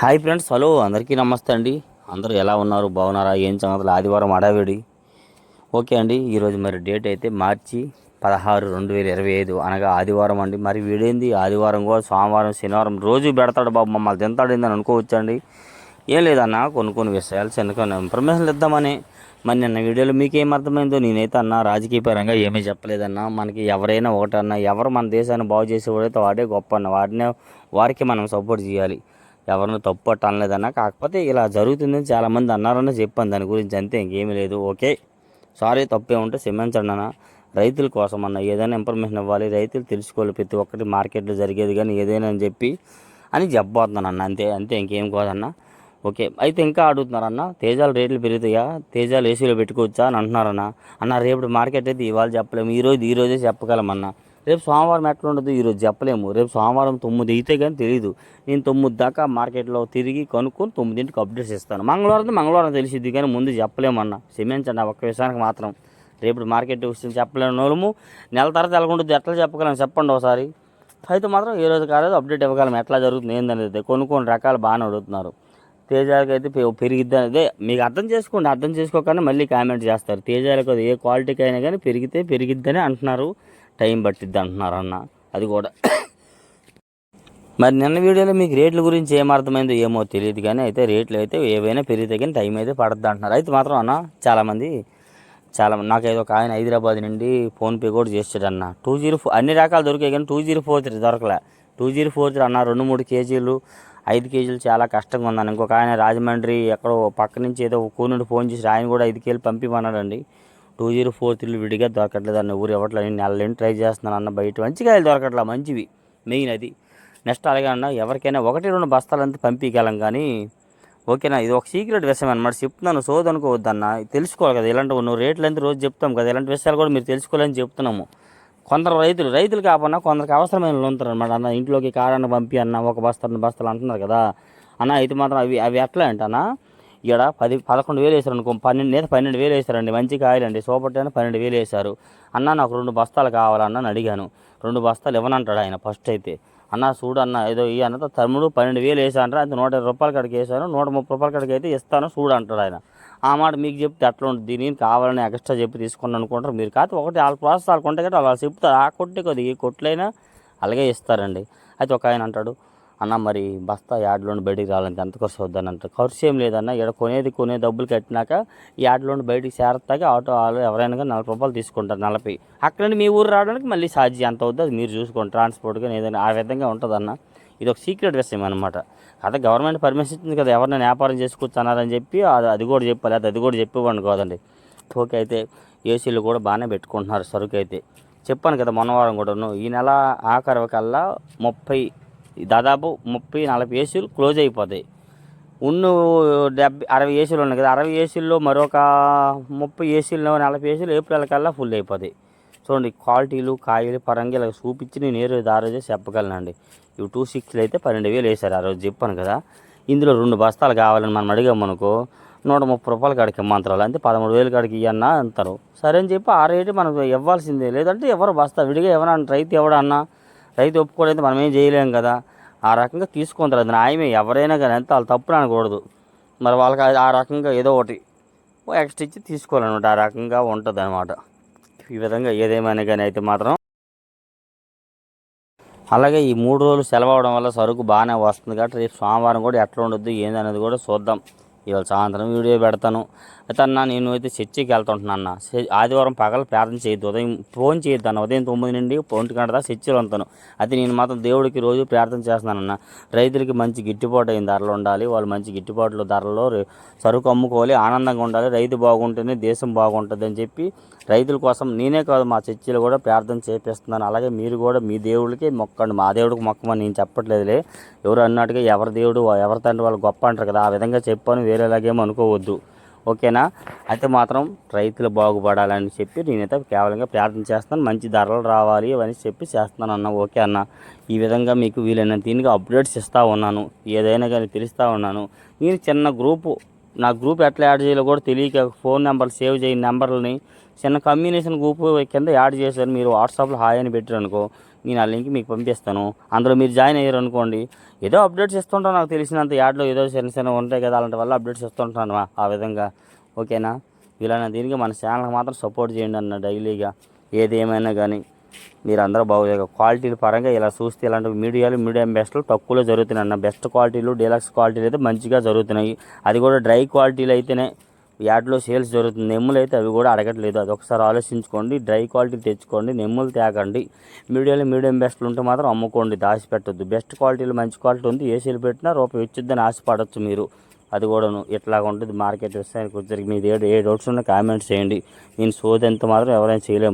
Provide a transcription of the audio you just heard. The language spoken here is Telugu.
హాయ్ ఫ్రెండ్స్ హలో అందరికీ నమస్తే అండి. అందరూ ఎలా ఉన్నారు? బాగున్నారా? ఏం సంగతులు? ఆదివారం అడావిడి. ఓకే అండి ఈరోజు మరి డేట్ అయితే మార్చి పదహారు రెండు వేల ఇరవై ఐదు. అనగా ఆదివారం అండి. మరి వీడేంది? ఆదివారం కూడా సోమవారం శనివారం రోజు పెడతాడు బాబు మమ్మల్ని. తింటాడు ఏందని అనుకోవచ్చండి. ఏం లేదన్న కొన్ని కొన్ని విషయాలు చిన్న కొన్ని ఇన్ఫర్మేషన్లు ఇద్దామని. మరి నిన్న వీడియోలో మీకు ఏం అర్థమైందో నేనైతే అన్న రాజకీయ పరంగా ఏమీ చెప్పలేదన్నా. మనకి ఎవరైనా ఒకటన్నా ఎవరు మన దేశాన్ని బాగు చేసేవాడైతే వాడే గొప్ప అన్న. వాడినే వారికి మనం సపోర్ట్ చేయాలి. ఎవరిని తప్పు అనలేదన్నా కాకపోతే ఇలా జరుగుతుందని చాలామంది అన్నారని చెప్పాను. దాని గురించి అంతే ఇంకేమీ లేదు. ఓకే. సారీ తప్పే ఉంటే క్షమించండి అన్న. రైతుల కోసం అన్న ఏదైనా ఇన్ఫర్మేషన్ ఇవ్వాలి. రైతులు తెలుసుకోవాలి. ప్రతి ఒక్కటి మార్కెట్లో జరిగేది కానీ ఏదైనా అని చెప్పి అని చెప్పబోతున్నాను అన్న. అంతే అంతే ఇంకేం కాదన్న. ఓకే. అయితే ఇంకా అడుగుతున్నారన్న తేజాల రేట్లు పెరుగుతాయా? తేజాలు ఏసీలో పెట్టుకోవచ్చా అని అంటున్నారన్న అన్న. రేపు మార్కెట్ అయితే ఇవాళ చెప్పలేము. ఈ రోజు ఈ రోజే రేపు సోమవారం ఎట్లా ఉండదు? ఈరోజు చెప్పలేము. రేపు సోమవారం తొమ్మిది అయితే కానీ తెలియదు నేను తొమ్మిది దాకా మార్కెట్లో తిరిగి కనుక్కొని తొమ్మిదింటికి అప్డేట్స్ ఇస్తాను మంగళవారం మంగళవారం తెలిసిద్ది కానీ ముందు చెప్పలేమన్న క్షమించండి ఆ ఒక్క విషయానికి మాత్రం. రేపు మార్కెట్ విషయం చెప్పలేని వాళ్ళము. నెల తర్వాత ఎలాగుంటుంది ఎట్లా చెప్పగలం చెప్పండి ఒకసారి. అయితే మాత్రం ఏ రోజు కాలేదు అప్డేట్ ఇవ్వగలం. ఎట్లా జరుగుతుంది ఏందనేది కొన్ని కొన్ని రకాలు బాగానే అడుగుతున్నారు. తేజాలకు అయితే పె- పెరిగిద్ది అదే మీకు అర్థం చేసుకోండి. అర్థం చేసుకోకుండా మళ్ళీ కామెంట్ చేస్తారు. తేజాలకు అది ఏ క్వాలిటీకి అయినా కానీ పెరిగితే పెరిగిద్దని అంటున్నారు. టైం పట్టిద్ది అంటున్నారు అన్న. అది కూడా. మరి నిన్న వీడియోలో మీకు రేట్ల గురించి ఏం అర్థమైందో ఏమో తెలియదు కానీ అయితే రేట్లు అయితే ఏవైనా పెరిగితే కానీ టైం అయితే పడద్దు అంటున్నారు. అయితే మాత్రం అన్న చాలామంది చాలా నాకు ఏదో ఒక ఆయన హైదరాబాద్ నుండి ఫోన్పే కూడా చేస్తాడు అన్న. టూ జీరో ఫోర్ అన్ని రకాలు దొరికాయి కానీ టూ జీరో ఫోర్ త్రీ దొరకలే. టూ జీరో ఫోర్ త్రీ అన్న రెండు మూడు కేజీలు ఐదు కేజీలు చాలా కష్టంగా ఉందన్న. ఇంకొక ఆయన రాజమండ్రి ఎక్కడో పక్క నుంచి ఏదో ఊరు నుండి ఫోన్ చేసి ఆయన కూడా ఐదు కేజీలు పంపిమన్నాడండి. టూ జీరో ఫోర్ త్రీలు విడిగా దొరకట్లేదు అన్న ఊరు ఇవ్వట్లేదు నేను నెలలేని ట్రై చేస్తున్నాను అన్న బయట మంచి కాయలు దొరకట్లేదు మంచివి. మెయిన్ అది. నెక్స్ట్ అలాగే అన్న ఎవరికైనా ఒకటి రెండు బస్తాలంతా పంపించగలం కానీ ఓకేనా ఇది ఒక సీక్రెట్ విషయం అనమాట చెప్తున్నాను సోదు అనుకోవద్దన్న తెలుసుకోవాలి కదా ఇలాంటి నువ్వు రేట్లు ఎంత రోజు చెప్తాం కదా ఇలాంటి విషయాలు కూడా మీరు తెలుసుకోవాలని చెప్తున్నాము. కొందరు రైతులు రైతులు కాకుండా కొందరికి అవసరమైన ఉంటారు అనమాట అన్న ఇంట్లోకి కారాన్ని పంపి అన్న ఒక బస్తా రెండు బస్తాలు అంటున్నారు కదా. అన్న అయితే మాత్రం అవి అవి ఎట్లా అంటనా ఇక్కడ పది పదకొండు వేలు వేసారు అనుకో పన్నెండు లేదా పన్నెండు వేలు వేశారండి. మంచి కాయలండి. సూపర్ టెన్ పన్నెండు వేలు వేశారు. అన్న నాకు రెండు బస్తాలు కావాలన్న అని అడిగాను. రెండు బస్తాలు ఇవ్వనంటాడు ఆయన ఫస్ట్ అయితే. అన్న చూడు అన్న ఏదో ఈ అన్నతో తమ్ముడు పన్నెండు వేలు వేసాను అంత నూట ఇరవై రూపాయల కాడికి వేసాను నూట ముప్పై రూపాయల కాడికి అయితే ఇస్తాను చూడు అంటాడు ఆయన. ఆ మాట మీకు చెప్తే అట్లా ఉంటుంది. నేను కావాలని ఎక్స్ట్రా చెప్పి తీసుకుని అనుకుంటారు. మీరు కాదు ఒకటి వాళ్ళ ప్రాసెస్ వాళ్ళు కొంటే కదా వాళ్ళు చెప్తారు. ఆ కొట్టే కొద్ది ఈ కొట్లైనా అలాగే ఇస్తారండి. అయితే ఒక ఆయన అంటాడు అన్న మరి బస్తా యాడ్లోని బయటికి రావాలంటే ఎంత ఖర్చు అవుద్దని అంటారు. ఖర్చు ఏం లేదన్న ఇక్కడ కొనేది కొనే డబ్బులు కట్టినాక యాడ్లోని బయటికి చేరతాక ఆటో వాళ్ళు ఎవరైనా కానీ నలభై రూపాయలు తీసుకుంటారు నలభై. అక్కడ నుండి మీ ఊరు రావడానికి మళ్ళీ ఛార్జీ ఎంత అవుద్దో అది మీరు చూసుకోండి. ట్రాన్స్పోర్ట్ కానీ ఏదైనా ఆ విధంగా ఉంటుందన్న. ఇది ఒక సీక్రెట్ విషయం అనమాట అదే గవర్నమెంట్ పర్మిషన్ ఇచ్చింది కదా ఎవరైనా వ్యాపారం చేసుకొచ్చన్నారని చెప్పి అది అది కూడా చెప్పాలి. అది అది కూడా చెప్పేవాడిని కాదండి. ఓకే అయితే ఏసీలు కూడా బాగానే పెట్టుకుంటున్నారు సరుకు అయితే. చెప్పాను కదా మొన్న కూడాను ఈ నెల ఆఖరి కల్లా ముప్పై దాదాపు ముప్పై నలభై ఏసీలు క్లోజ్ అయిపోతాయి. ఉన్న డెబ్బై అరవై ఏసీలు ఉన్నాయి కదా అరవై ఏసీల్లో మరొక ముప్పై ఏసీల్లో నలభై ఏసీలు ఏప్రిల్ కల్లా ఫుల్ అయిపోతాయి. చూడండి క్వాలిటీలు కాయలు పరంగా ఇలా చూపించి నేను ఏ రోజు ఆ రోజే చెప్పగలనండి. ఇవి టూ సిక్స్లు అయితే పన్నెండు వేలు వేశారు ఆ రోజు చెప్పాను కదా. ఇందులో రెండు బస్తాలు కావాలని మనం అడిగామనుకో నూట ముప్పై రూపాయలు కాడికి ఇమ్మంటారు అంటే పదమూడు వేలు కాడికి ఇవ్వన్నా అంటారు. సరే అని చెప్పి ఆ రేటు మనకు ఇవ్వాల్సిందే లేదంటే ఎవరు బస్తా విడిగా ఎవరన్నా రైతు ఎవడన్నా రైతు ఒప్పుకోలేదు మనం ఏం చేయలేం కదా. ఆ రకంగా తీసుకుంటారు అది న్యాయమే ఎవరైనా కానీ ఎంత వాళ్ళు తప్పులు అనకూడదు. మరి వాళ్ళకి ఆ- ఆ రకంగా ఏదో ఒకటి ఎక్స్ట్రా ఇచ్చి తీసుకోవాలన్నమాట. ఆ రకంగా ఉంటుంది అనమాట ఈ విధంగా ఏదేమైనా కానీ అయితే మాత్రం. అలాగే ఈ మూడు రోజులు సెలవు అవడం వల్ల సరుకు బాగానే వస్తుంది కాబట్టి రేపు సోమవారం కూడా ఎట్లా ఉండొద్దు ఏందనేది కూడా చూద్దాం. ఇవాళ సాయంత్రం వీడియో పెడతాను. అయితే అన్న నేను అయితే చర్చికి వెళ్తుంటున్నా అన్న. ఆదివారం పగలు ప్రార్థన చేయొద్దు. ఉదయం ఫోన్ చేయొద్దు అన్న. ఉదయం తొమ్మిది నుండి ఒంటి గంట దాకా చర్చిలో ఉంటాను. అయితే నేను మాత్రం దేవుడికి రోజు ప్రార్థన చేస్తున్నానన్న రైతులకి మంచి గిట్టుబాటు అయిన ధరలు ఉండాలి. వాళ్ళు మంచి గిట్టుబాట్లు ధరలో సరుకు అమ్ముకోవాలి. ఆనందంగా ఉండాలి. రైతు బాగుంటేనే దేశం బాగుంటుంది అని చెప్పి రైతుల కోసం నేనే కాదు మా చర్చిలో కూడా ప్రార్థన చేపిస్తున్నాను. అలాగే మీరు కూడా మీ దేవుడికి మొక్కండి. మా దేవుడికి మొక్కమని నేను చెప్పట్లేదులే. ఎవరు అన్నట్టుగా ఎవరి దేవుడు ఎవరి తండ్రి వాళ్ళు గొప్ప అంటారు కదా. ఆ విధంగా చెప్పాను. వేరేలాగేమో అనుకోవద్దు. ఓకేనా? అయితే మాత్రం రైతులు బాగుపడాలని చెప్పి నేనైతే కేవలంగా ప్రార్థన చేస్తాను మంచి ధరలు రావాలి అని చెప్పి చేస్తాను అన్న. ఓకే అన్న. ఈ విధంగా మీకు వీలైన దీనికి అప్డేట్స్ ఇస్తూ ఉన్నాను. ఏదైనా కానీ తెలుస్తూ ఉన్నాను. నేను చిన్న గ్రూపు నా గ్రూప్ ఎట్లా యాడ్ చేయాలో కూడా తెలియక ఫోన్ నెంబర్ సేవ్ చేయని నెంబర్లని చిన్న కమ్యూనికేషన్ గ్రూప్ కింద యాడ్ చేశారు. మీరు వాట్సాప్లో హాయ్ అని పెట్టారు అనుకో నేను ఆ లింక్ మీకు పంపిస్తాను. అందులో మీరు జాయిన్ అయ్యారు అనుకోండి ఏదో అప్డేట్స్ ఇస్తుంటాను నాకు తెలిసినంత యాడ్లో ఏదో చిన్న చిన్న ఉంటాయి కదా అలాంటి వల్ల అప్డేట్స్ ఇస్తుంటాను ఆ- విధంగా. ఓకేనా? ఇలానే దీనికి మన ఛానల్కి మాత్రం సపోర్ట్ చేయండి అన్న డైలీగా. ఏది ఏమైనా కానీ మీరు అందరూ బాగు క్వాలిటీల పరంగా ఇలా చూస్తే ఇలాంటి మీడియాలు మీడియం బెస్ట్లు తక్కువలో జరుగుతున్నాయి అన్న బెస్ట్ క్వాలిటీలు డీలక్స్ క్వాలిటీలు అయితే మంచిగా జరుగుతున్నాయి. అది కూడా డ్రై క్వాలిటీలు అయితేనే యాడ్లో సేల్స్ జరుగుతుంది. నెమ్ములు అయితే అవి కూడా అడగట్లేదు. అది ఒకసారి ఆలోచించుకోండి. డ్రై క్వాలిటీ తెచ్చుకోండి. నెమ్ములు తేకండి మీడియాలో మీడియం బెస్ట్లు ఉంటే మాత్రం అమ్ముకోండి. దాచిపెట్టద్దు. బెస్ట్ క్వాలిటీలో మంచి క్వాలిటీ ఉంది. ఏ సేల్ పెట్టినా రూపాయి ఇచ్చిద్దని ఆశపడవచ్చు మీరు. అది కూడాను ఇట్లాగ ఉంటుంది. మార్కెట్ వ్యవసాయానికి వచ్చరికి మీద ఏ ఏ డౌట్స్ ఉన్నా కామెంట్స్ చేయండి. నేను సోది ఎంత మాత్రం ఎవరైనా చేయలేము.